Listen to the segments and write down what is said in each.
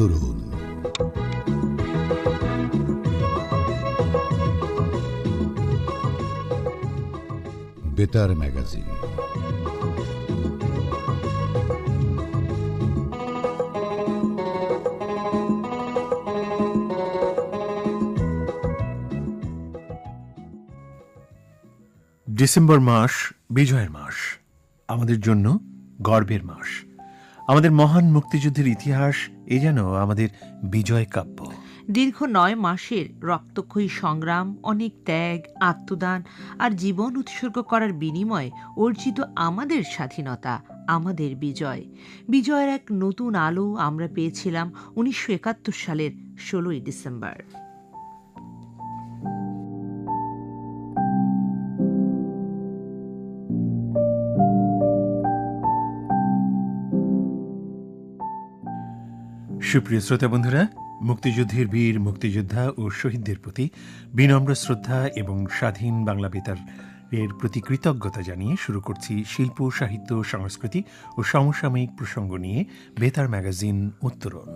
উত্তরণ বেতার magazine. December মাস বিজয়ের মাস। আমাদের জন্য গর্বের মাস। আমাদের মহান মুক্তিযুদ্ধের ইতিহাস এ যেন আমাদের বিজয় কাব্য। দীর্ঘ নয় মাসের রক্তক্ষয়ী সংগ্রাম, অনেক ত্যাগ, আত্মদান আর জীবন উৎসর্গ করার বিনিময়ে অর্জিত আমাদের স্বাধীনতা, আমাদের বিজয়। বিজয়ের এক নতুন আলো আমরা পেয়েছিলাম উনিশশো একাত্তর সালের ষোলোই ডিসেম্বর। সুপ্রিয় শ্রোতা বন্ধুরা, মুক্তিযুদ্ধের বীর, মুক্তিযোদ্ধা ও শহীদদের প্রতি বিনম্র শ্রদ্ধা এবং স্বাধীন বাংলা বেতার এর প্রতি কৃতজ্ঞতা জানিয়ে শুরু করছি শিল্প, সাহিত্য, সংস্কৃতি ও সমসাময়িক প্রসঙ্গ নিয়ে বেতার ম্যাগাজিন উত্তরণ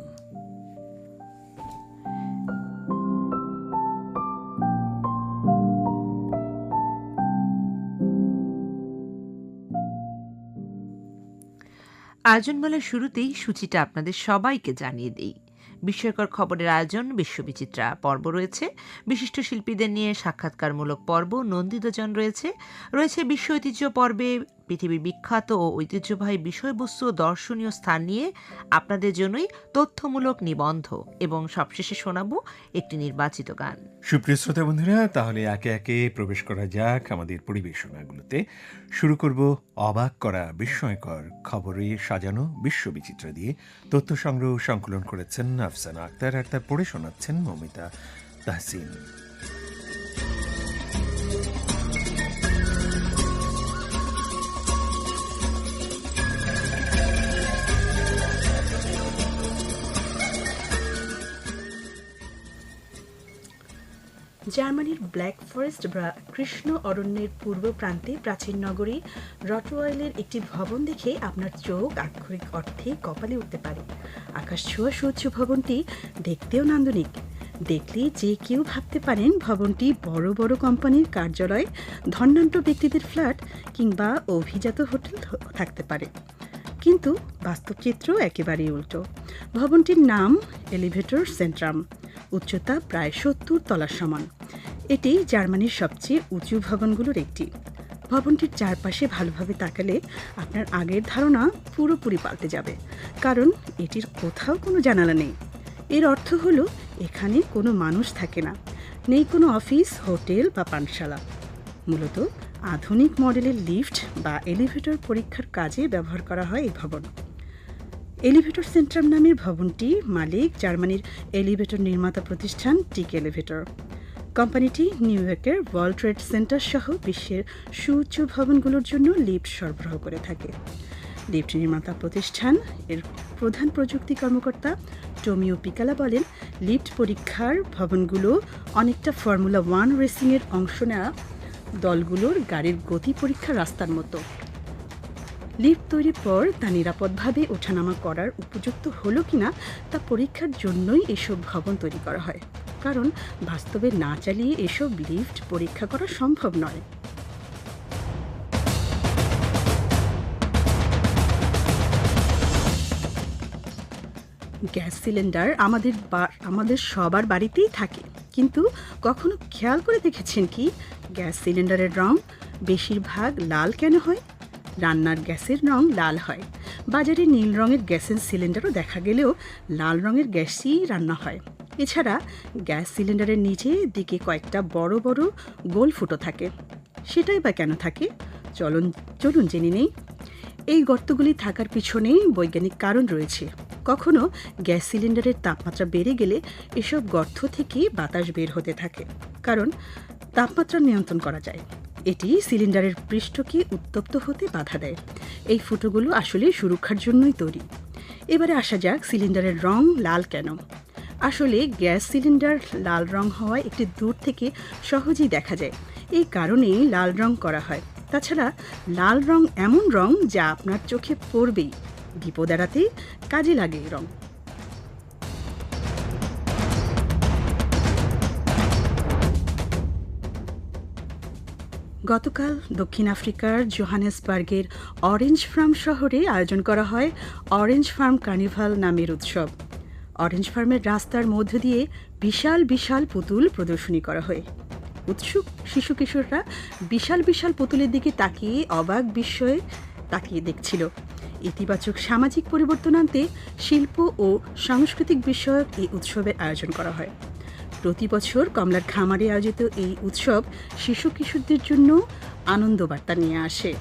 আয়োজনমালার শুরুতেই সূচিটা আপনাদের সবাইকে জানিয়ে দিই। বিস্ময়কর খবরের আয়োজন, বিশ্ববিচিত্রা পর্ব রয়েছে। বিশিষ্ট শিল্পীদের নিয়ে সাক্ষাৎকারমূলক পর্ব নন্দিতজন রয়েছে। রয়েছে বিশ্ব ঐতিহ্য পর্বে পৃথিবীর বিখ্যাত ও ঐতিহ্যবাহী বিষয়বস্তু ও দর্শনীয় স্থান নিয়ে আপনাদের জন্যই তথ্যমূলক নিবন্ধ এবং সবশেষে শোনাবো একটি নির্বাচিত গান। সুপ্রিয় শ্রোতা বন্ধুরা, তাহলে একে একে প্রবেশ করা যাক আমাদের পরিবেশনাগুলোতে। শুরু করব অবাক করা বিস্ময়কর খবরে সাজানো বিশ্ববিচিত্র দিয়ে। তথ্য সংগ্রহ সংকলন করেছেন আফসানা আক্তার আর তা পড়ে শোনাচ্ছেন মমিতা তাহসিন। জার্মানির ব্ল্যাক ফরেস্ট বা কৃষ্ণ অরণ্যের পূর্ব প্রান্তে প্রাচীন নগরী রটওয়াইলের একটি ভবন দেখে আপনার চোখ আক্ষরিক অর্থে কপালে উঠতে পারে। আকাশ ছোঁয়া সূর্য ভবনটি দেখতেও নান্দনিক। দেখলে যে কেউ ভাবতে পারেন ভবনটি বড় বড় কোম্পানির কার্যালয় ধন্যান্ত ব্যক্তিদের ফ্ল্যাট কিংবা অভিজাত হোটেল থাকতে পারে। কিন্তু বাস্তবচিত্র একেবারেই উল্টো। ভবনটির নাম এলিভেটর সেন্ট্রাম। উচ্চতা প্রায় সত্তর তলার সমান। এটি জার্মানির সবচেয়ে উঁচু ভবনগুলোর একটি। ভবনটির চারপাশে ভালোভাবে তাকালে আপনার আগের ধারণা পুরোপুরি পাল্টে যাবে, কারণ এটির কোথাও কোনো জানালা নেই। এর অর্থ হলো, এখানে কোনো মানুষ থাকে না, নেই কোনো অফিস, হোটেল বা পানশালা। মূলত আধুনিক মডেলের লিফট বা এলিভেটর পরীক্ষার কাজে ব্যবহার করা হয় এই ভবন। এলিভেটর সেন্ট্রাম নামের ভবনটি মালিক জার্মানির এলিভেটর নির্মাতা প্রতিষ্ঠান টিক এলিভেটর। কোম্পানিটি নিউ ইয়র্কের ওয়ার্ল্ড ট্রেড সেন্টার সহ বিশ্বের সুউচ্চ ভবনগুলোর জন্য লিফট সরবরাহ করে থাকে। লিফট নির্মাতা প্রতিষ্ঠান এর প্রধান প্রযুক্তি কর্মকর্তা টোমিও পিকালা বলেন, লিফট পরীক্ষার ভবনগুলো অনেকটা ফর্মুলা ওয়ান রেসিংয়ের অংশ নেওয়া দলগুলোর গাড়ির গতি পরীক্ষার রাস্তার মতো। লিফট তৈরির পর তা নিরাপদভাবে ওঠানামা করার উপযুক্ত হলো কিনা তা পরীক্ষার জন্যই এসব ভবন তৈরি করা হয়। কারণ বাস্তবে না চালিয়ে এসব লিফট পরীক্ষা করা সম্ভব নয়। গ্যাস সিলিন্ডার আমাদের আমাদের সবার বাড়িতেই থাকে। কিন্তু কখনো খেয়াল করে দেখেছেন কি? গ্যাস সিলিন্ডারের রং বেশিরভাগ লাল কেন হয়? রান্নার গ্যাসের রং লাল হয়। বাজারে নীল রঙের গ্যাসের সিলিন্ডারও দেখা গেলেও লাল রঙের গ্যাসই রান্না হয়। এছাড়া গ্যাস সিলিন্ডারের নিচে দিকে কয়েকটা বড় বড় গোল ফুটো থাকে। সেটাই বা কেন থাকে? চলুন চলুন জেনে নেই। এই গর্তগুলি থাকার পিছনে বৈজ্ঞানিক কারণ রয়েছে। কখনো গ্যাস সিলিন্ডারের তাপমাত্রা বেড়ে গেলে এসব গর্ত থেকে বাতাস বের হতে থাকে, কারণ তাপমাত্রা নিয়ন্ত্রণ করা যায়। এটি সিলিন্ডারের পৃষ্ঠকে উত্তপ্ত হতে বাধা দেয়। এই ফুটোগুলো আসলে সুরক্ষার জন্যই তৈরি। এবারে আসা যাক সিলিন্ডারের রং লাল কেন? আসলে গ্যাস সিলিন্ডার লাল রং হওয়ায় একটি দূর থেকে সহজেই দেখা যায়। এই কারণেই লাল রং করা হয়। তাছাড়া লাল রং এমন রং যা আপনার চোখে পড়বেই। বিপদ এড়াতে কাজে লাগে এই রং। গতকাল দক্ষিণ আফ্রিকার জোহানেসবার্গের অরেঞ্জ ফার্ম শহরে আয়োজন করা হয় অরেঞ্জ ফার্ম কার্নিভাল নামের উৎসব। অরেঞ্জ ফার্মের রাস্তার মধ্য দিয়ে বিশাল বিশাল পুতুল প্রদর্শনী করা হয়। উৎসুক শিশু কিশোররা বিশাল বিশাল পুতুলের দিকে তাকিয়ে অবাক বিস্ময়ে তাকিয়ে দেখছিল। ইতিবাচক সামাজিক পরিবর্তন আনতে শিল্প ও সাংস্কৃতিক বিষয়ক এই উৎসবের আয়োজন করা হয়। প্রতি বছর কমলার খামারে আয়োজিত এই উৎসব শিশু কিশোরদের জন্য আনন্দ বার্তা নিয়ে আসে।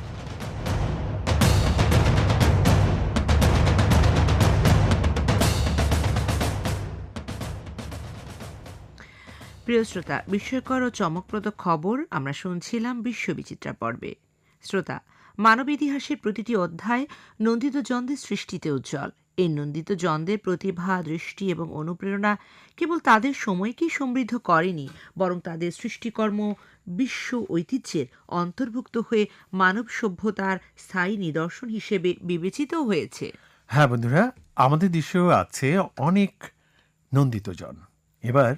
প্রিয় শ্রোতা, বিস্ময়কর ও চমকপ্রদ খবর আমরা শুনছিলাম বিশ্ববিচিত্রা পর্বে। শ্রোতা, মানব ইতিহাসের প্রতিটি অধ্যায় নন্দিত জনদের সৃষ্টিতে উজ্জ্বল। এই নন্দিত জনদের প্রতিভা, দৃষ্টি এবং অনুপ্রেরণা কেবল তাদের সময়কেই সমৃদ্ধ করেনি, বরং তাদের সৃষ্টিকর্ম বিশ্ব ঐতিহ্যের অন্তর্ভুক্ত হয়ে মানব সভ্যতার স্থায়ী নিদর্শন হিসেবে বিবেচিত হয়েছে। হ্যাঁ বন্ধুরা, আমাদের দেশেও আছে অনেক নন্দিতজন এবার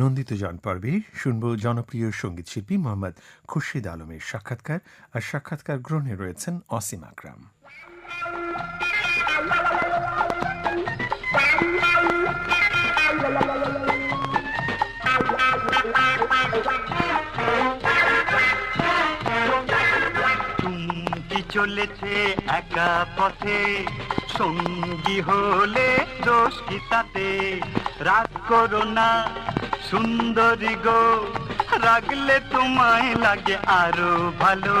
নন্দিতজন পর্বে শুনব জনপ্রিয় সংগীত শিল্পী মোহাম্মদ খুরশিদ আলমের সাক্ষাৎকার, আর সাক্ষাৎকার গ্রহণে রয়েছেন অসীম আকরাম। চলেছে একা পথে, সঙ্গী হলে দোষ কি তাতে? রাগ করো না সুন্দরী গো রাগলে তোমায় লাগে আরও ভালো।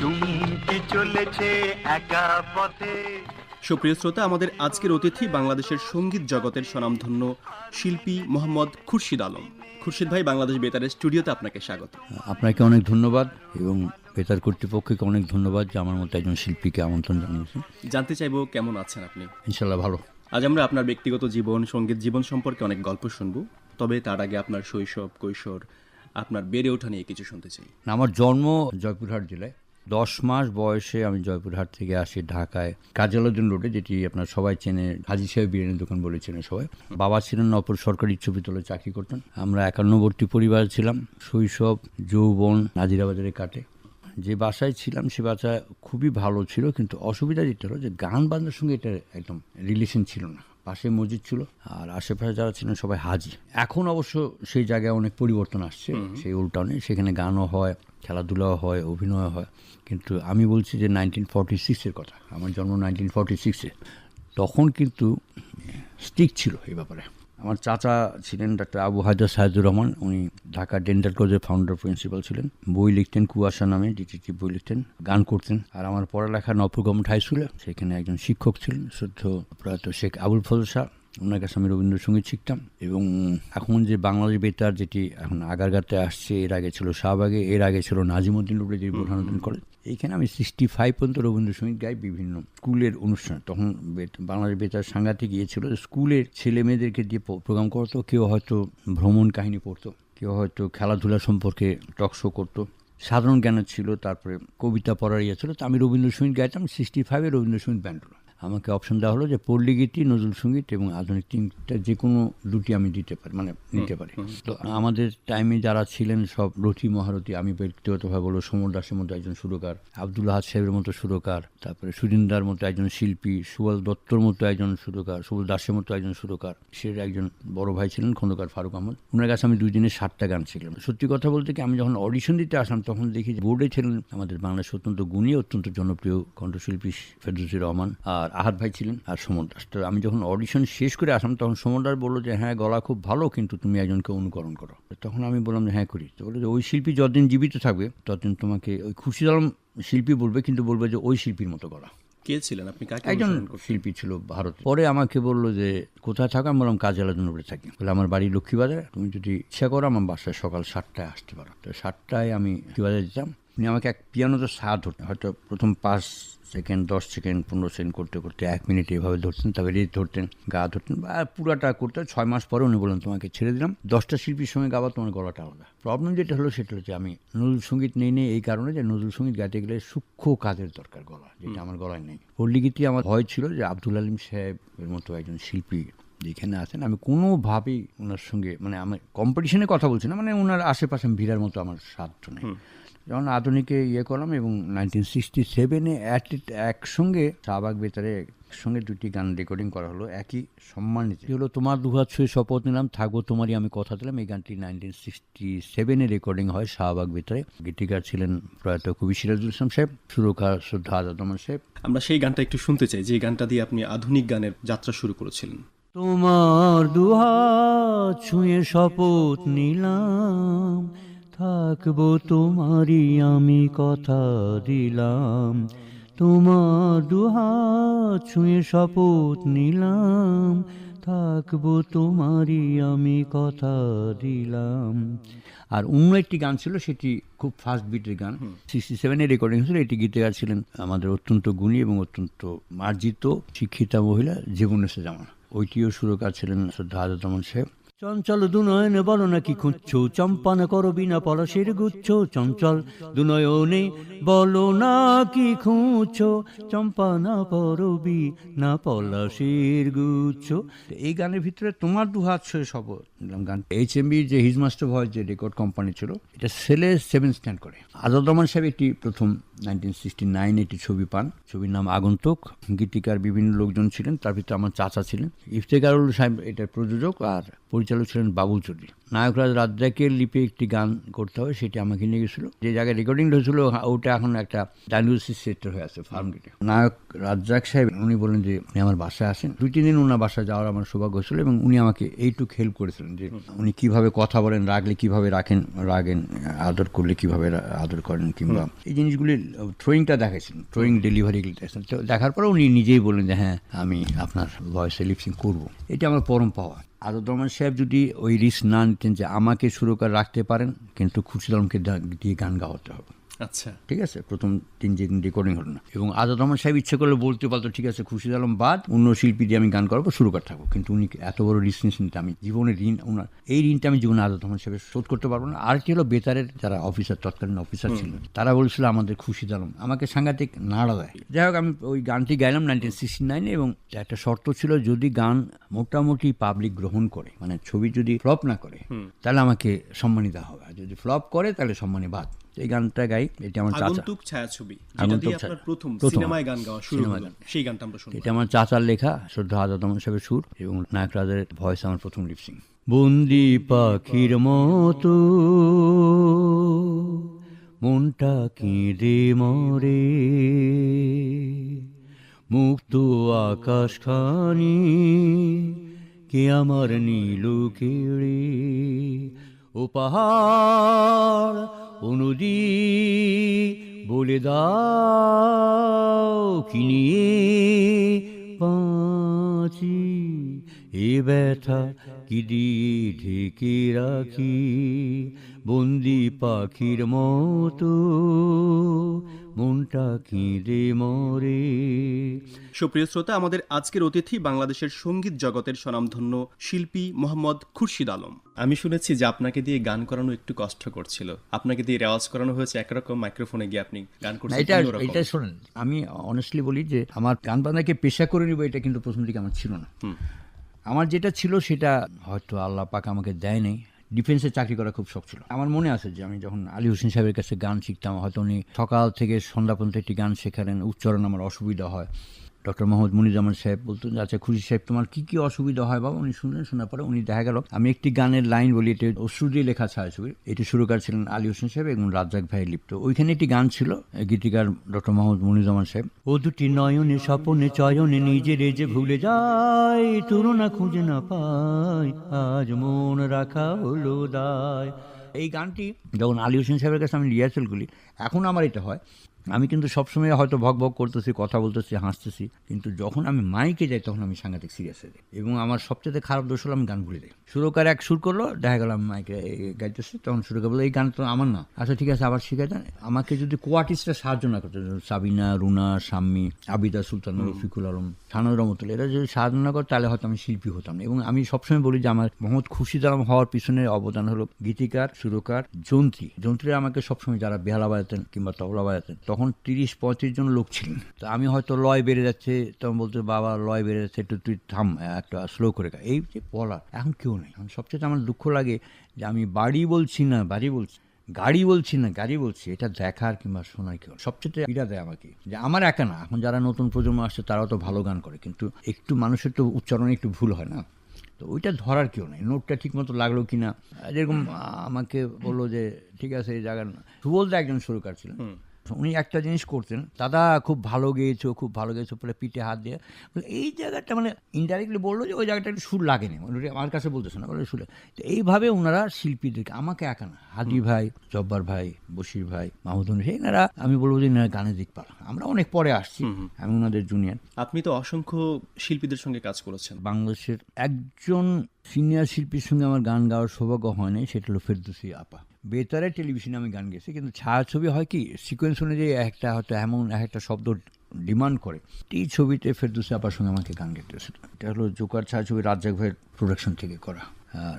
চুমকি চলেছে একা পথে। সুপ্রিয় শ্রোতা আমাদের আজকের অতিথি বাংলাদেশের সংগীত জগতের স্বনামধন্য শিল্পী মোহাম্মদ খুরশিদ আলম। খুরশিদ ভাই বাংলাদেশ বেতারের স্টুডিওতে আপনাকে স্বাগত। আপনাকে অনেক ধন্যবাদ এবং বেতার কর্তৃপক্ষকে অনেক ধন্যবাদ যে আমার মতো একজন শিল্পীকে আমন্ত্রণ জানিয়েছেন। জানতে চাইব কেমন আছেন আপনি? ইনশাল্লাহ ভালো। আজ আমরা আপনার ব্যক্তিগত জীবন সংগীত জীবন সম্পর্কে অনেক গল্প শুনব। তবে তার আগে আপনার শৈশব, কৈশোর, আপনার বেড়ে ওঠা নিয়ে কিছু শুনতে চাই। আমার জন্ম জয়পুরহাট জেলায়। দশ মাস বয়সে আমি জয়পুরহাট থেকে আসি ঢাকায়। কাজলাউদ্দিন রোডে, যেটি আপনার সবাই চেনে, হাজি সাহেব বিরিয়ানির দোকান বলে চেনে সবাই। বাবা ছিলেন অপর সরকারি উচ্চ বিদ্যালয়ে চাকরি করতেন। আমরা একান্নবর্তী পরিবার ছিলাম। শৈশব, যৌবন নাজিরাবাজারে কাটে। যে বাসায় ছিলাম, সে বাসা খুবই ভালো ছিল, কিন্তু অসুবিধা যেটা হলো যে গান বাজনার সঙ্গে এটা একদম রিলেশন ছিল না। পাশে মসজিদ ছিল আর আশেপাশে যারা ছিলেন সবাই হাজি। এখন অবশ্য সেই জায়গায় অনেক পরিবর্তন আসছে সেই উল্টানে সেখানে গানও হয় খেলাধুলাও হয় অভিনয় হয়। কিন্তু আমি বলছি যে নাইনটিন ফর্টি সিক্সের কথা আমার জন্ম নাইনটিন ফর্টি সিক্সে তখন কিন্তু স্টিক ছিল এই ব্যাপারে। আমার চাচা ছিলেন ডাক্তার আবু হায়দার সাহেদুর রহমান। উনি ঢাকা ডেন্টাল কলেজের ফাউন্ডার প্রিন্সিপাল ছিলেন। বই লিখতেন, কুয়াশা নামে ডিটিটি বই লিখতেন, গান করতেন। আর আমার পড়ালেখা নপুর গভর্নমেন্ট হাই স্কুলে সেখানে একজন শিক্ষক ছিলেন শুদ্ধ প্রয়াত শেখ আবুল ফজল শাহ। ওনার কাছে আমি রবীন্দ্রসঙ্গীত শিখতাম। এবং এখন যে বাংলাদেশ বেতার যেটি এখন আগারগাতে আসছে, এর আগে ছিল শাহবাগে, এর আগে ছিল নাজিমুদ্দিন রোডে যে বোরহানুদ্দিন কলেজ এইখানে আমি সিক্সটি ফাইভ পর্যন্ত রবীন্দ্রসঙ্গীত গাই বিভিন্ন স্কুলের অনুষ্ঠান। তখন বাংলাদেশ বেতার সাংঘাতিক গিয়েছিল স্কুলের ছেলে মেয়েদেরকে দিয়ে প্রোগ্রাম করতো, কেউ হয়তো ভ্রমণ কাহিনী পড়তো, কেউ হয়তো খেলাধুলা সম্পর্কে টক শো করতো। সাধারণ জ্ঞান ছিল, তারপরে কবিতা পড়ার ইয়ে ছিল। তো আমি রবীন্দ্রসঙ্গীত গাইতাম সিক্সটি ফাইভে রবীন্দ্রসঙ্গীত ব্যান্ড হলো। আমাকে অপশন দেওয়া হলো যে পল্লীগীতি নজরুল সংগীত এবং আধুনিক তিনটা যে কোনো দুটি আমি দিতে পারি মানে নিতে পারি। তো আমাদের টাইমে যারা ছিলেন সব রথি মহারথী আমি ব্যক্তিগতভাবে বলব সমর দাসের মতো একজন সুরকার আব্দুল হাজ সাহেবের মতো সুরকার তারপরে সুরিন্দার মতো একজন শিল্পী সুবল দত্তর মতো একজন সুরকার সুবল দাসের মতো একজন সুরকার সে একজন বড় ভাই ছিলেন খন্দকার ফারুক আহমদ। ওনার কাছে আমি দুই দিনে ষাটটা গান ছিলাম। সত্যি কথা বলতে কি আমি যখন অডিশন দিতে আসলাম তখন দেখি যে বোর্ডে ছিলেন আমাদের বাংলাদেশ অত্যন্ত গুণী অত্যন্ত জনপ্রিয় কণ্ঠশিল্পী ফেরদৌসি রহমান আর আহাত ভাই ছিলেন আর সমর দাস। তো আমি যখন অডিশন শেষ করে আসলাম তখন সমর দাস বলল যে হ্যাঁ গলা খুব ভালো কিন্তু তুমি একজনকে অনুকরণ করো। তখন আমি বললাম যে হ্যাঁ করি। তো বলল যে ওই শিল্পী যতদিন জীবিত থাকবে ততদিন তোমাকে ওই খুশিদ আলম শিল্পী বলবে কিন্তু বলবে যে ওই শিল্পীর মতো গলা। কে ছিলেন আপনি? কাকে একজন শিল্পী ছিল ভারতে পরে আমাকে বলল যে কোথায় থাকো? আমি বললাম কাজে আলাদা থাকি। বলে আমার বাড়ি লক্ষ্মীবাজারে। তুমি যদি ইচ্ছা করো আমার বাসায় সকাল সাতটায় আসতে পারো। তো সাতটায় আমি লক্ষ্মীবাজারে যেতাম। উনি আমাকে এক পিয়ানোতে সা ধরতেন হয়তো প্রথম পাঁচ সেকেন্ড দশ সেকেন্ড পনেরো সেকেন্ড করতে করতে এক মিনিট এভাবে ধরতেন তারপরে রেত ধরতেন গা ধরতেন বা পুরাটা করতে ছয় মাস পরে উনি বললেন তোমাকে ছেড়ে দিলাম। দশটা শিল্পীর সঙ্গে গাওয়া তোমার গলাটা আলাদা। প্রবলেম যেটা হলো সেটা হচ্ছে আমি নজরুল সংগীত নেই নেই এই কারণে যে নজরুল সংগীত গাইতে গেলে সূক্ষ্ম কাজের দরকার গলা যেটা আমার গলায় নেই। পল্লীগীতি আমার ভয় ছিল যে আব্দুল আলিম সাহেবের মতো একজন শিল্পী যেখানে আছেন আমি কোনোভাবেই ওনার সঙ্গে মানে আমি কম্পিটিশনের কথা বলছি না মানে ওনার আশেপাশে ভিড়ার মতো আমার সাধ্য নেই। যখন আধুনিকে ইয়ে করলাম এবং নাইনটিন সিক্সটি সেভেনে অ্যাট একসঙ্গে শাহবাগ বেতারে একসঙ্গে দুটি গান রেকর্ডিং করা হলো একই সম্মানিত। হলো তোমার দুহাত ছুঁয়ে শপথ নিলাম থাকব তোমারই আমি কথা দিলাম। এই গানটি নাইনটিন সিক্সটি সেভেনে রেকর্ডিং হয় শাহবাগ বেতারে গীতিকার ছিলেন প্রয়াত কবি সিরাজুল ইসলাম সাহেব সুরকার শ্রদ্ধা আজাদমান সাহেব। আমরা সেই গানটা একটু শুনতে চাই যে গানটা দিয়ে আপনি আধুনিক গানের যাত্রা শুরু করেছিলেন। তোমার দুহাত ছুঁয়ে শপথ নিলাম থাকব তোমারই আমি কথা দিলাম। তোমার দুহাত ছুঁয়ে শপথ নিলাম। থাকব তোমারই আমি কথা দিলাম। আর অন্য একটি গান ছিল সেটি খুব ফাস্ট বিটের গান। সিক্সটি সেভেনে রেকর্ডিং ছিল এটি গীতিকার ছিলেন আমাদের অত্যন্ত গুণী এবং অত্যন্ত মার্জিত শিক্ষিতা মহিলা জীবনেশ্বর জামান। ওইটিও সুরকার ছিলেন শ্রদ্ধা আদতমন সাহেব। চঞ্চল দুনয়নে বলো নাকি খুঁজছো? চম্পান করো বিনা পলাশের গুচ্ছ। চঞ্চল দুনয়নে বলো না কি খুঁজছো? চম্পানা পরবি না পলাশের গুচ্ছ। এই গানের ভিতরে তোমার দু হাত ছয় সব গান। এইচ এম বি যে হিজ মাস্টার ভয়েস যে রেকর্ড কোম্পানি ছিল, এটা সেলে সেভেন স্ট্যান্ড করে। আজাদ রহমান সাহেব একটি প্রথম নাইনটিন সিক্সটি নাইন একটি ছবি পান। ছবির নাম আগন্তুক। গীতিকার বিভিন্ন লোকজন ছিলেন, তার ভিতরে আমার চাচা ছিলেন। ইফতেকারুল সাহেব এটার প্রযোজক আর পরিচালক ছিলেন বাবুল চৌধুরী। নায়করাজ রাজ্জাকের লিপি একটি গান করতে হবে সেটি আমাকে নিয়ে গেছিল। যে জায়গায় রেকর্ডিং হয়েছিল ওটা এখন একটা ডায়ালিসিস সেক্টর হয়ে আছে ফার্ম গেটে নায়ক রাজ্জাক সাহেব উনি বলেন যে উনি আমার বাসায় আসেন। দুই তিন দিন ওনার বাসায় যাওয়ার আমার সৌভাগ্য হয়েছিল এবং উনি আমাকে এইটুক হেল্প করেছিলেন যে উনি কীভাবে কথা বলেন রাগলে কীভাবে রাখেন রাগেন আদর করলে কীভাবে আদর করেন কিংবা এই জিনিসগুলি থ্রোয়িংটা দেখাইছেন থ্রোয়িং ডেলিভারি দেখাইছেন। তো দেখার পরে উনি নিজেই বলেন যে হ্যাঁ আমি আপনার ভয়েসে লিপসিং করব। এটা আমার পরম পাওয়া। আদর রহমান সাহেব যদি ওই রিস্ক না নিতেন যে আমাকে সুরকার রাখতে পারেন, কিন্তু খুরশিদ আলমকে দিয়ে গান গাওয়াতে হবে। আচ্ছা। ঠিক আছে? প্রথম তিন যে রেকর্ডিং হলো না। এবং আজাদ রহমান সাহেব ইচ্ছে করলে বলতে পারতো ঠিক আছে খুরশিদ আলম বাদ অন্য শিল্পী দিয়ে আমি গান করব সুরকার থাকব। কিন্তু উনি এত বড় রিস্ক নিতে আমি জীবনে ঋণ ওনার এই ঋণটা আমি জীবনে আজাদ রহমান সাহেবের শোধ করতে পারব না। আর কি হলো বেতারের যারা অফিসার তৎকালীন অফিসার ছিলেন তারা বলছিল আমাদের খুরশিদ আলম আমাকে সাংঘাতিক নাড়া দেয়। যাই হোক আমি ওই গানটি গাইলাম নাইনটিন সিক্সটি নাইনে এবং একটা শর্ত ছিল যদি গান মোটামুটি পাবলিক গ্রহণ করে মানে ছবি যদি ফ্লপ না করে তাহলে আমাকে সম্মানী দেওয়া হবে। আর যদি ফ্লপ করে তাহলে সম্মানী বাদ। এই গানটা গাই এটা আমার চাচা। আগন্তুক ছায়াছবি যেটা দিয়ে আপনার প্রথম। সিনেমায় গান গাওয়া শুরু হলো। সেই গানটা আমরা শুনব। এটা আমার চাচার লেখা শ্রদ্ধা আজাদমন সাহেবের সুর এবং নায়ক রাজের ভয়েস আমার প্রথম লিপসিং বন্দি পাখির মতো মনটা কেঁদে মরে। মুক্ত আকাশ খানি কে আমার নীল কেড়ে? ও পাহাড় ও নদী বলে দাও কি নিয়ে বাঁচি? এ ব্যথা কি দিয়ে ঢেকে রাখি? বন্দি পাখির মতো মনটা কেঁদে মরে। সুপ্রিয় শ্রোতা আমাদের আজকের অতিথি বাংলাদেশের সংগীত জগতের স্বনামধন্য শিল্পী মোহাম্মদ খুরশিদ আলম। আমি শুনেছি যে আপনাকে দিয়ে গান করানো একটু কষ্ট করছিল। আপনাকে দিয়ে রেওয়াজ করানো হয়েছে একরকম মাইক্রোফোনে গিয়ে আপনি গান করছেন। এটা শোনেন আমি অনেস্টলি বলি যে আমার গান বাজনাকে পেশা করে নিব এটা কিন্তু প্রথম দিকে আমার ছিল না। আমার যেটা ছিল সেটা হয়তো আল্লাহ পাক আমাকে দেয়নি ডিফেন্সে চাকরি করা খুব শখ ছিল। আমার মনে আছে যে আমি যখন আলী হোসেন সাহেবের কাছে গান শিখতাম, হয়তো উনি সকাল থেকে সন্ধ্যা পর্যন্ত একটি গান শেখালেন, উচ্চারণ আমার অসুবিধা হয়। ডক্টর মোহাম্মদ মুনিজামান সাহেব বলতেন আচ্ছা খুশি সাহেব, তোমার কি কি অসুবিধা হয়? বাবা, উনি শুনলেন, শোনার পরে উনি দেখা গেল, আমি একটি গানের লাইন বলি, এটি অশ্রু দিয়ে লেখা ছায়াছবি, এটি সুরকার ছিলেন আলী হোসেন সাহেব এবং রাজ্জাক ভাই লিপ্ত। ওইখানে একটি গান ছিল গীতিকার ডক্টর মোহাম্মদ মুনিজামান সাহেব, ও দুটি নয়নে স্বপনে চয়নে নিজের যে ভুলে যায় তুলনা খুঁজে না পায় আজ মন রাখা হলো দায়। এই গানটি যখন আলী হোসেন সাহেবের কাছে আমি রিহার্সেল করি এখন আমার এটা হয় আমি কিন্তু সবসময় হয়তো ভক ভক করতেছি কথা বলতেছি হাসতেছি। কিন্তু যখন আমি মাইকে যাই তখন আমি সাংঘাতিক সিরিয়াস হয়ে যাই। এবং আমার সবচেয়ে খারাপ দোষ হলো আমি গান ভুলে যাই। সুরকার এক সুর করল দেখা গেল আমি মাইকে গাইতেছি তখন সুরকার বলল এই গান তো আমার না। আচ্ছা ঠিক আছে আবার শিখাই দেন। আমাকে যদি কোয়ার্টিস্টরা সাহায্য না করতো সাবিনা রুনা শাম্মী আবিদা সুলতান রফিকুল আলম সানুর রহমতুল্লাহ এরা যদি সাহায্য না করতো তাহলে হয়তো আমি শিল্পী হতাম না। এবং আমি সবসময় বলি যে আমার মোহাম্মদ খুশিদ আলম হওয়ার পিছনে অবদান হলো গীতিকার সুরকার যন্ত্রী। যন্ত্রী আমাকে সবসময় যারা বেহালা বাজাতেন কিংবা তবলা বাজাতেন তখন তিরিশ, পঁয়ত্রিশ জন লোক ছিলেন। তো আমি হয়তো লয় বেড়ে যাচ্ছে, তখন বলতে, বাবা, লয় বেড়ে যাচ্ছে, একটু, তুই থাম, একটা স্লো করে। এই যে বলার, এখন কেউ নেই। এখন সবচেয়ে আমার দুঃখ লাগে যে আমি বাড়ি বলছি না, বাড়ি বলছি, গাড়ি বলছি না, গাড়ি বলছি, এটা দেখার কিংবা শোনার কি সবচেয়ে পীড়া দেয় আমাকে যে আমার একা না, এখন যারা নতুন প্রজন্ম আসছে, তারাও তো ভালো গান করে, কিন্তু একটু মানুষের তো উচ্চারণে একটু ভুল হয় না। তো ওইটা ধরার কেউ নেই, নোটটা ঠিক মতো লাগল কি না যেরকম আমাকে বলল যে, ঠিক আছে, এই জায়গার সুবলদা একজন সুরকার ছিলেন। উনি একটা জিনিস করতেন দাদা খুব ভালো গেয়েছো খুব ভালো গেয়েছো। পরে পিঠে হাত দিয়ে এই জায়গাটা মানে ইনডাইরেক্টলি বলল যে ওই জায়গাটা একটু সুর লাগেনি। আমার কাছে বলতেছে না। বলে সুর তো এইভাবে ওনারা শিল্পীদেরকে আমাকে একা না হাদি ভাই জব্বার ভাই বশির ভাই মাহমুদুল এনারা আমি বলব যে এনারা গানের দিক পার আমরা অনেক পরে আসছি আমি ওনাদের জুনিয়র আপনি তো অসংখ্য শিল্পীদের সঙ্গে কাজ করেছেন। বাংলাদেশের একজন সিনিয়র শিল্পীর সঙ্গে আমার গান গাওয়ার সৌভাগ্য নাই, সেটা হলো ফেরদুসি আপা। বেতারে টেলিভিশনে আমি গান গেছি কিন্তু ছায়াছবি হয় কি সিকোয়েন্স অনুযায়ী একটা হয়তো এমন এক একটা শব্দ ডিমান্ড করে। এই ছবিতে ফেরদুসি আপার সঙ্গে আমাকে গান গাইতে হয়েছিল এটা হলো জোকার ছায়াছবি রাজ্জাক ভাইয়ের প্রোডাকশন থেকে করা।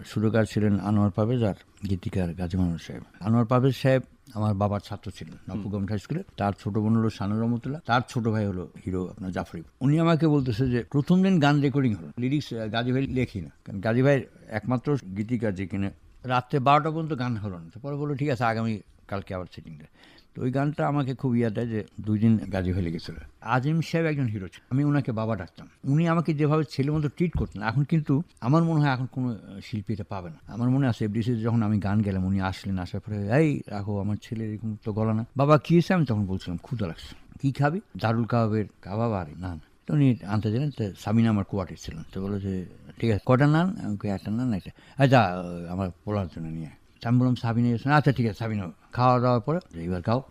সুরকার ছিলেন আনোয়ার পাবেজ আর গীতিকার গাজী মানুষ সাহেব। আনোয়ার পাবেজ সাহেব আমার বাবার ছাত্র ছিলেন নবগঞ্জ হাই স্কুলে। তার ছোট বোন হলো শানুর রহমতুল্লাহ। তার ছোট ভাই হলো হিরো আপনার জাফরি। উনি আমাকে বলতেছে যে প্রথম দিন গান রেকর্ডিং হলো। লিরিক্স গাজী ভাই লেখি না। কারণ গাজী ভাই একমাত্র গীতিকার যে কিনে রাত্রে বারোটা পর্যন্ত গান হলো না। পরে বলল ঠিক আছে আগামী কালকে আবার সেটিং দেয়। তো ওই গানটা আমাকে খুব ইয়া দেয় যে দুই দিন গাজী হয়ে লেগেছিল আজিম সাহেব একজন হিরো ছিল। আমি ওনাকে বাবা ডাকতাম। উনি আমাকে যেভাবে ছেলে মতো ট্রিট করতেন এখন কিন্তু আমার মনে হয় এখন কোনো শিল্পী এটা পাবে না। আমার মনে আছে এফডিসি যখন আমি গান গেলাম উনি আসলেন আসার পরে এই রাখো আমার ছেলে এরকম তো গলা না। বাবা কী এসে আমি তখন বলছিলাম ক্ষুদা লাগছে। কী খাবি? দারুল কাবাবের কাবাব আর না না। তো উনি আনতে গেলেন তো সামিনা আমার কোয়ার্টার ছিলেন। তো বলো যে ঠিক আছে কটা নান? একটা নান একটা। আচ্ছা আমার পোলার জন্য নিয়ে। আমি বললাম সাবিনা আচ্ছা ঠিক আছে সাবিনা খাওয়া দাওয়ার পরে? এইবার খাও।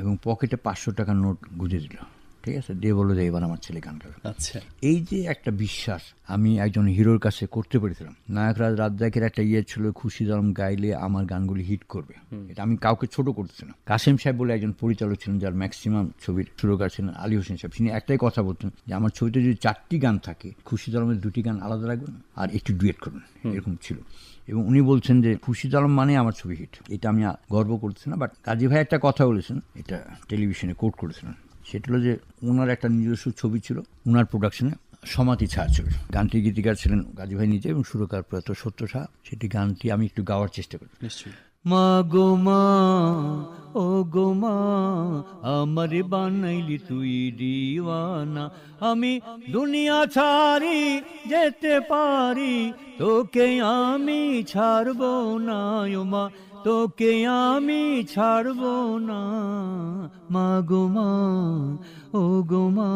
এবং পকেটে পাঁচশো টাকার নোট গুঁজে দিল। ঠিক আছে? দিয়ে বলল যে এবার আমার ছেলে গান গাবে। আচ্ছা। এই যে একটা বিশ্বাস আমি একজন হিরোর কাছে করতে পেরেছিলাম। নায়করাজ রাজ্জাকের একটা ইয়ে ছিল খুশি দলম গাইলে আমার গানগুলি হিট করবে। এটা আমি কাউকে ছোট করতেছি না। কাসেম সাহেব বলে একজন পরিচালক ছিলেন যার ম্যাক্সিমাম ছবির সুরকার ছিলেন আলী হোসেন সাহেব। তিনি একটাই কথা বলতেন যে আমার ছবিতে যদি চারটি গান থাকে খুশি দলমের দুটি গান আলাদা রাখবেন আর একটু ডুয়েট করবেন। এরকম ছিল। এবং উনি বলছেন যে খুশি দলম মানে আমার ছবি হিট এটা আমি গর্ব করতেছি না বাট কাজী ভাই একটা কথা বলেছেন এটা টেলিভিশনে কোট করেছিলেন। সেটা হলো যে ওনার একটা নিজস্ব ছবি ছিল ওনার প্রোডাকশনে সমাধি ছায়া ছবি গানটি গীতিকার ছিলেন গাজী ভাই নিজে এবং সুরকার প্রয়াত সত্য শাহ। সেটি গানটি আমি একটু গাওয়ার চেষ্টা করি। নিশ্চয়ই। মা গো মা ও গো মা আমারে বানাইলি তুই দিওয়ানা। আমি দুনিয়া ছাড়ি যেতে পারি তোকে আমি ছাড়বো না ও মা। তোকে আমি ছাড়ব না। মা গো মা, ও গো মা,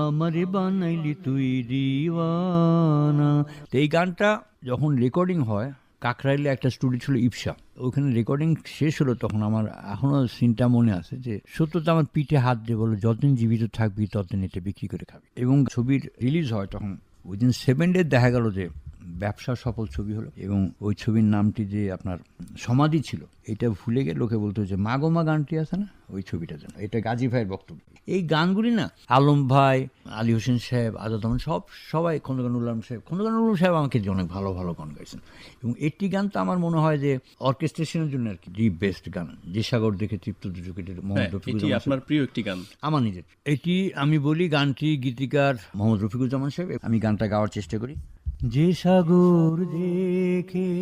আমারে বানাইলি তুই দিওয়ানা। তো এই গানটা যখন রেকর্ডিং হয়, কাকরাইলে একটা স্টুডিও ছিল ইপসা ওখানে রেকর্ডিং শেষ হলো তখন আমার এখনও সিনটা মনে আছে যে সত্যতা আমার পিঠে হাত দিয়ে বলো, যতদিন জীবিত থাকবি, ততদিন এটা বিক্রি করে খাবি। এবং ছবির রিলিজ হয় তখন উইদিন সেভেন ডে দেখা গেল যে ব্যবসা সফল ছবি হলো এবং ওই ছবির নামটি যে আপনার সমাধি ছিল এটা ভুলে গিয়ে লোকে বলতো যে মা গো মা গানটি আছে না? ওই ছবিটা যেন। এটা গাজী ভাইয়ের বক্তব্য। এই গানগুলি না আলম ভাই আলী হোসেন সাহেব আজাদ রহমান সব সবাই খন্দকার উল্লাম সাহেব খন্দকার উল্লাম সাহেব আমাকে যে অনেক ভালো ভালো গান গাইছেন। এবং একটি গান তো আমার মনে হয় যে অর্কেস্ট্রেশনের জন্য আর কি দি বেস্ট গান। যে সাগর দেখে তৃপ্ত দুচুকেটের হ্যাঁ, আপনার প্রিয় একটি গান। আমার নিজের। এটি আমি বলি গানটি গীতিকার মোহাম্মদ রফিকুজ্জামান সাহেব। আমি গানটা গাওয়ার চেষ্টা করি। যে সাগর দেখে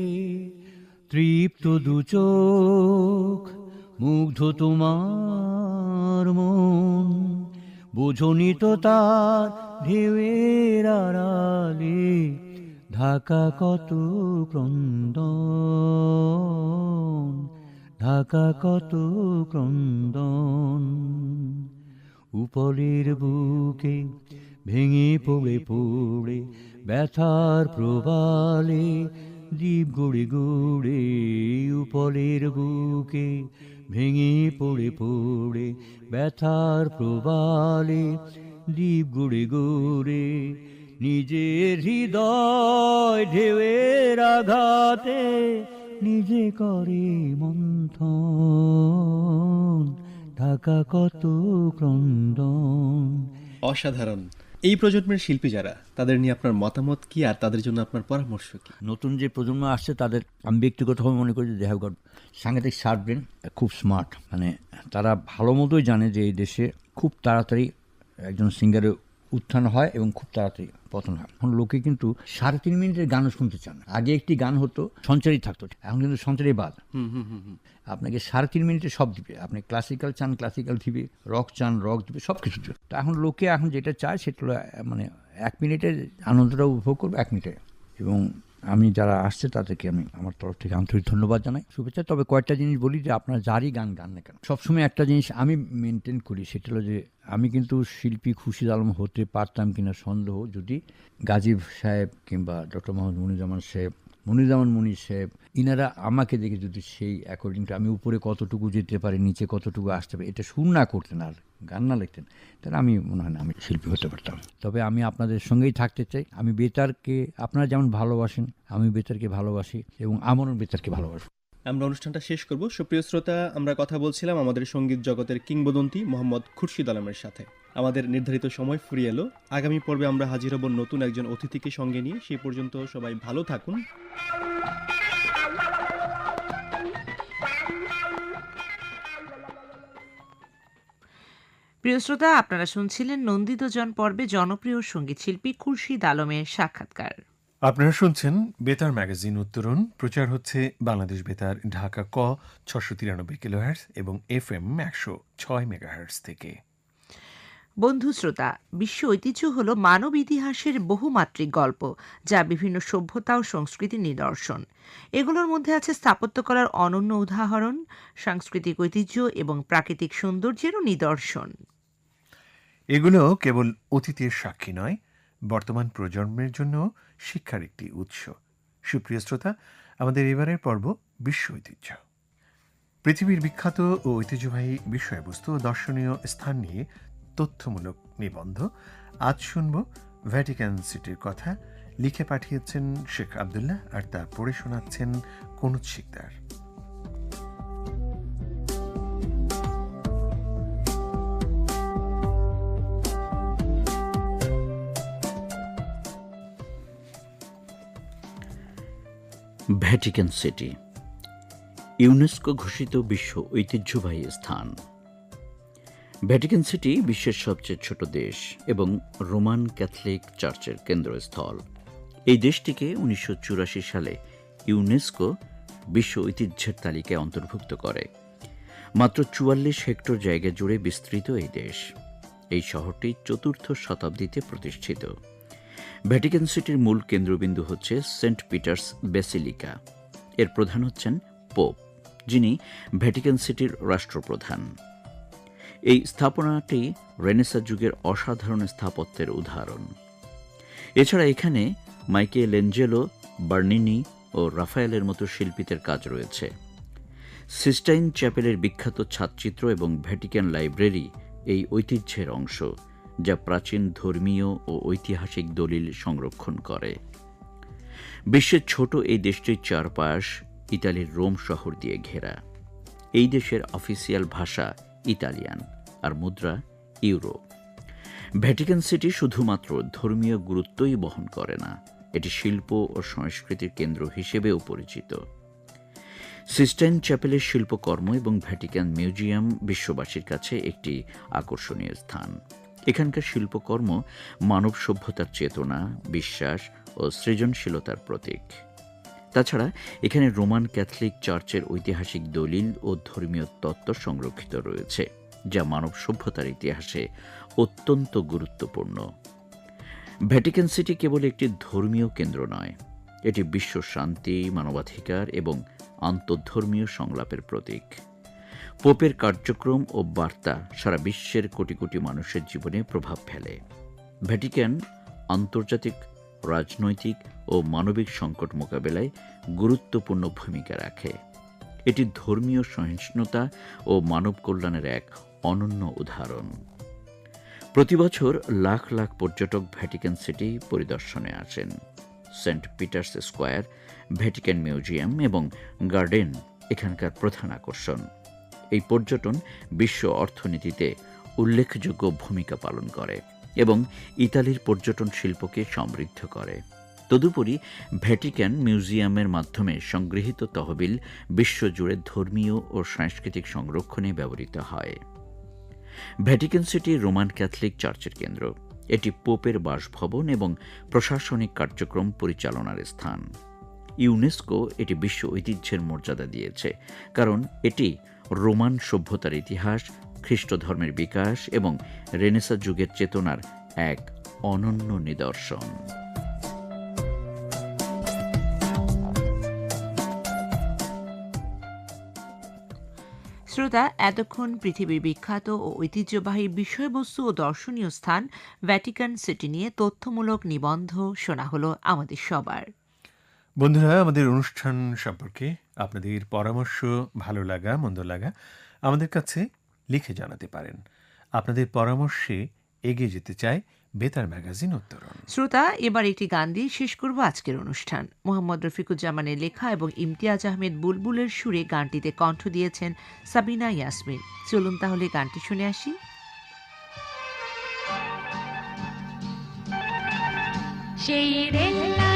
তৃপ্ত দু চোখ, মুগ্ধ তোমার মন। বোঝনি তো তার ঢেউয়ের আড়ালে, ঢাকা কত ক্রন্দন, ঢাকা কত ক্রন্দন। উপলের বুকে ভেঙে পড়ে পড়ে ব্যথার প্রবালে দ্বীপ গড়ে গড়ে উপলের বুকে ভেঙে পড়ে পড়ে ব্যথার প্রবালে দ্বীপ গড়ে গড়ে নিজের হৃদয় ঢেউয়ের আঘাতে নিজে করে মন্থন, ঢাকা কত ক্রন্দন। অসাধারণ। এই প্রজন্মের শিল্পী যারা, তাদের নিয়ে আপনার মতামত কি আর তাদের জন্য আপনার পরামর্শ কি? নতুন যে প্রজন্ম আসছে, তাদের আমি ব্যক্তিগতভাবে মনে করি যে দেহ সাংঘাতিক শার্প খুব স্মার্ট মানে তারা ভালো মতোই জানে যে এই দেশে খুব তাড়াতাড়ি একজন সিঙ্গারে উত্থান হয় এবং খুব তাড়াতাড়ি পতন হয়। এখন লোকে কিন্তু সাড়ে তিন মিনিটের গানও শুনতে চান না। আগে একটি গান হতো সঞ্চারী থাকতো। এখন কিন্তু সঞ্চারী বাদ। আপনাকে সাড়ে তিন মিনিটে সব দিবে। আপনি ক্লাসিক্যাল চান ক্লাসিক্যাল দিবে রক চান রক দিবে সব কিছু দিবে। তো এখন লোকে এখন যেটা চায় সেটা মানে এক মিনিটের আনন্দটা উপভোগ করবে এক মিনিটে। এবং আমি যারা আসছে তাদেরকে আমি আমার তরফ থেকে আন্তরিক ধন্যবাদ জানাই, শুভেচ্ছা। তবে কয়েকটা জিনিস বলি যে আপনার যারই গান গান না কেন, সবসময় একটা জিনিস আমি মেনটেন করি, সেটা হলো যে আমি কিন্তু শিল্পী খুশিদ আলম হতে পারতাম কিনা সন্দেহ, যদি গাজীব সাহেব কিংবা ডক্টর মোহাম্মদ মনিজামান সাহেব মনিরুজ্জামান মনির সাহেব, ইনারা আমাকে দেখে যদি সেই অ্যাকর্ডিং টু আমি উপরে কতটুকু যেতে পারি, নিচে কতটুকু আসতে পারি, এটা শুন না করতেন আর গান না লিখতেন, তাহলে আমি মনে হয় না আমি শিল্পী হতে পারতাম। তবে আমি আপনাদের সঙ্গেই থাকতে চাই, আমি বেতারকে, আপনারা যেমন ভালোবাসেন, আমি বেতারকে ভালোবাসি এবং আমারও বেতারকে ভালোবাসি। আমরা অনুষ্ঠানটা শেষ করব। সুপ্রিয় শ্রোতা, আমরা কথা বলছিলাম আমাদের সংগীত জগতের কিংবদন্তি মোহাম্মদ খুরশিদ আলমের সাথে। আমাদের নির্ধারিত সময় ফুরিয়ে এলো। আগামী পর্বে আমরা হাজির হব নতুন একজন অতিথিকে সঙ্গে নিয়ে। সেই পর্যন্ত সবাই ভালো থাকুন। প্রিয় শ্রোতা আপনারা শুনছিলেন নন্দিতজন পর্বে জনপ্রিয় সংগীত শিল্পী খুরশিদ আলমের সাক্ষাৎকার। আপনারা শুনছেন বেতার ম্যাগাজিন উত্তরণ। প্রচার হচ্ছে বাংলাদেশ বেতার ঢাকা ক ছশো তিরানব্বই কিলোহার্স এবং এফ এম একশো ছয় মেগাহার্স থেকে। বন্ধু শ্রোতা, বিশ্ব ঐতিহ্য হল মানব ইতিহাসের বহুমাত্রিক গল্প, যা বিভিন্ন সভ্যতা ও সংস্কৃতির নিদর্শন। এগুলোর মধ্যে আছে স্থাপত্যকলার অনন্য উদাহরণ, সাংস্কৃতিক ঐতিহ্য এবং প্রাকৃতিক সৌন্দর্যেরও নিদর্শন। এগুলো কেবল অতীতের সাক্ষী নয়, বর্তমান প্রজন্মের জন্য শিক্ষার একটি উৎস। সুপ্রিয় শ্রোতা, আমাদের এবারের পর্ব বিশ্ব ঐতিহ্য। পৃথিবীর বিখ্যাত ও ঐতিহ্যবাহী বিষয়বস্তু ও দর্শনীয় স্থান নিয়ে তথ্যমূলক নিবন্ধ। আজ শুনব ভ্যাটিকান সিটির কথা। লিখে পাঠিয়েছেন শেখ আবদুল্লাহ আর তা পড়ে শোনাচ্ছেন কনুজ শিকদার। ভ্যাটিকান সিটি ইউনেস্কো ঘোষিত বিশ্ব ঐতিহ্যবাহী স্থান। ভ্যাটিকান সিটি বিশ্বের সবচেয়ে ছোট দেশ এবং রোমান ক্যাথলিক চার্চের কেন্দ্রস্থল। এই দেশটিকে উনিশশো চুরাশি সালে ইউনেস্কো বিশ্ব ঐতিহ্যের তালিকায় অন্তর্ভুক্ত করে। মাত্র চুয়াল্লিশ হেক্টর জায়গা জুড়ে বিস্তৃত এই দেশ। এই শহরটি চতুর্থ শতাব্দীতে প্রতিষ্ঠিত। ভ্যাটিকান সিটির মূল কেন্দ্রবিন্দু হচ্ছে সেন্ট পিটার্স বেসিলিকা। এর প্রধান হচ্ছেন পোপ, যিনি ভ্যাটিকান সিটির রাষ্ট্রপ্রধান। এই স্থাপনাটি রেনেসা যুগের অসাধারণ স্থাপত্যের উদাহরণ। এছাড়া এখানে মাইকেল এঞ্জেলো বার্নিনি ও রাফায়েলের মতো শিল্পীদের কাজ রয়েছে। সিস্টাইন চ্যাপেলের বিখ্যাত ছাদচিত্র এবং ভ্যাটিকান লাইব্রেরি এই ঐতিহ্যের অংশ, যা প্রাচীন ধর্মীয় ও ঐতিহাসিক দলিল সংরক্ষণ করে। বিশ্বের ছোট এই দেশটির চারপাশ ইতালির রোম শহর দিয়ে ঘেরা। এই দেশের অফিসিয়াল ভাষা ইতালিয়ান আর মুদ্রা ইউরো। ভ্যাটিকান সিটি শুধুমাত্র ধর্মীয় গুরুত্বই বহন করে না, এটি শিল্প ও সংস্কৃতির কেন্দ্র হিসেবেও পরিচিত। সিস্টাইন চ্যাপেলের শিল্পকর্ম এবং ভ্যাটিকান মিউজিয়াম বিশ্ববাসীর কাছে একটি আকর্ষণীয় স্থান। এখানকার শিল্পকর্ম মানব সভ্যতার চেতনা, বিশ্বাস ও সৃজনশীলতার প্রতীক। তাছাড়া এখানে রোমান ক্যাথলিক চার্চের ঐতিহাসিক দলিল ও ধর্মীয় তত্ত্ব সংরক্ষিত রয়েছে, যা মানব সভ্যতার ইতিহাসে অত্যন্ত গুরুত্বপূর্ণ। ভ্যাটিকান সিটি কেবল একটি ধর্মীয় কেন্দ্র নয়, এটি বিশ্ব শান্তি, মানবাধিকার এবং আন্তঃধর্মীয় সংলাপের প্রতীক। পোপের কার্যক্রম ও বার্তা সারা বিশ্বের কোটি কোটি মানুষের জীবনে প্রভাব ফেলে। ভ্যাটিকান আন্তর্জাতিক রাজনৈতিক ও মানবিক সংকট মোকাবেলায় গুরুত্বপূর্ণ ভূমিকা রাখে। এটি ধর্মীয় সহিষ্ণুতা ও মানব কল্যাণের এক অনন্য উদাহরণ। প্রতি বছর লাখ লাখ পর্যটক ভ্যাটিকান সিটি পরিদর্শনে আসেন। Saint Peter's square, Vatican museum এবং গার্ডেন এখানকার প্রধান আকর্ষণ। এই পর্যটন বিশ্ব অর্থনীতিতে উল্লেখযোগ্য ভূমিকা পালন করে। এবং ইতালির পর্যটন শিল্পকে সমৃদ্ধ করে। তদুপরি ভ্যাটিক্যান মিউজিয়ামের মাধ্যমে সংগৃহীত তহবিল বিশ্বজুড়ে ধর্মীয় ও সাংস্কৃতিক সংরক্ষণে ব্যবহৃত হয়। ভ্যাটিক্যান সিটি রোমান ক্যাথলিক চার্চের কেন্দ্র। এটি পোপের বাসভবন এবং প্রশাসনিক কার্যক্রম পরিচালনার স্থান। ইউনেস্কো এটি বিশ্ব ঐতিহ্যের মর্যাদা দিয়েছে, কারণ এটি রোমান সভ্যতার ইতিহাস খ্রিস্ট ধর্মের বিকাশ এবং রেনেসা যুগের চেতনার এক অনন্য নিদর্শন। শ্রোতা এতক্ষণ পৃথিবীর বিখ্যাত ও ঐতিহ্যবাহী বিষয়বস্তু ও দর্শনীয় স্থান ভ্যাটিকান সিটি নিয়ে তথ্যমূলক নিবন্ধ শোনা হলো আমাদের সবার। বন্ধুরা আমাদের অনুষ্ঠান সম্পর্কে আপনাদের পরামর্শ ভালো লাগা মন্দ লাগা আমাদের কাছে লিখে জানাতে পারেন। আপনাদের পরামর্শে এগিয়ে যেতে চায় বেতার ম্যাগাজিন উত্তরণ। শ্রোতা এবার একটি গান দিয়ে শেষ করব আজকের অনুষ্ঠান। মোহাম্মদ রফিকুজ্জামানের লেখা এবং ইমতিয়াজ আহমেদ বুলবুলের সুরে গানটিতে কণ্ঠ দিয়েছেন সাবিনা ইয়াসমিন। চলুন তাহলে গানটি শুনে আসি। সেই রেল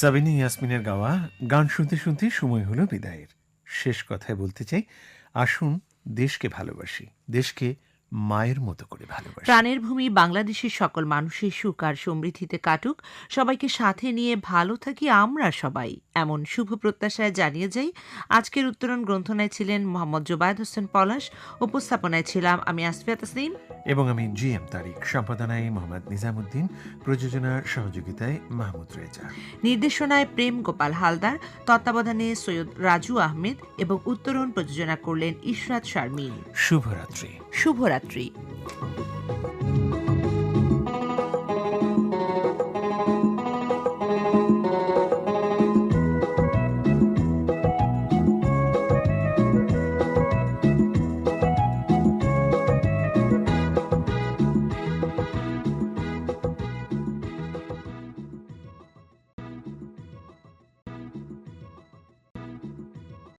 সাবিনা ইয়াসমিনের গাওয়া গান শুনতে শুনতে সময় হলো বিদায়ের। শেষ কথায় বলতে চাই, আসুন দেশকে ভালোবাসি, দেশকে মায়ের মতো করে ভালোবাসি। প্রাণের ভূমি বাংলাদেশের সকল মানুষের সুখ আর সমৃদ্ধিতে কাটুক। সবাইকে সাথে নিয়ে ভালো থাকি আমরা সবাই এমন শুভ প্রত্যাশায় জানিয়ে যাই। আজকের উত্তরণ গ্রন্থনায় ছিলেন মোহাম্মদ জোবায়দ হোসেন পলাশ উপস্থাপনায় ছিলাম আমি আসফিয়া তাসলিম এবং আমি জি এম তারিক সম্পাদনায় মোহাম্মদ নিজামুদ্দিন প্রযোজনা সহযোগিতায় মাহমুদ রেজা। নির্দেশনায় প্রেম গোপাল হালদার তত্ত্বাবধানে সৈয়দ রাজু আহমেদ এবং উত্তরণ প্রযোজনা করলেন ইশরাত শারমিন। শুভরাত্রি। শুভরাত্রি।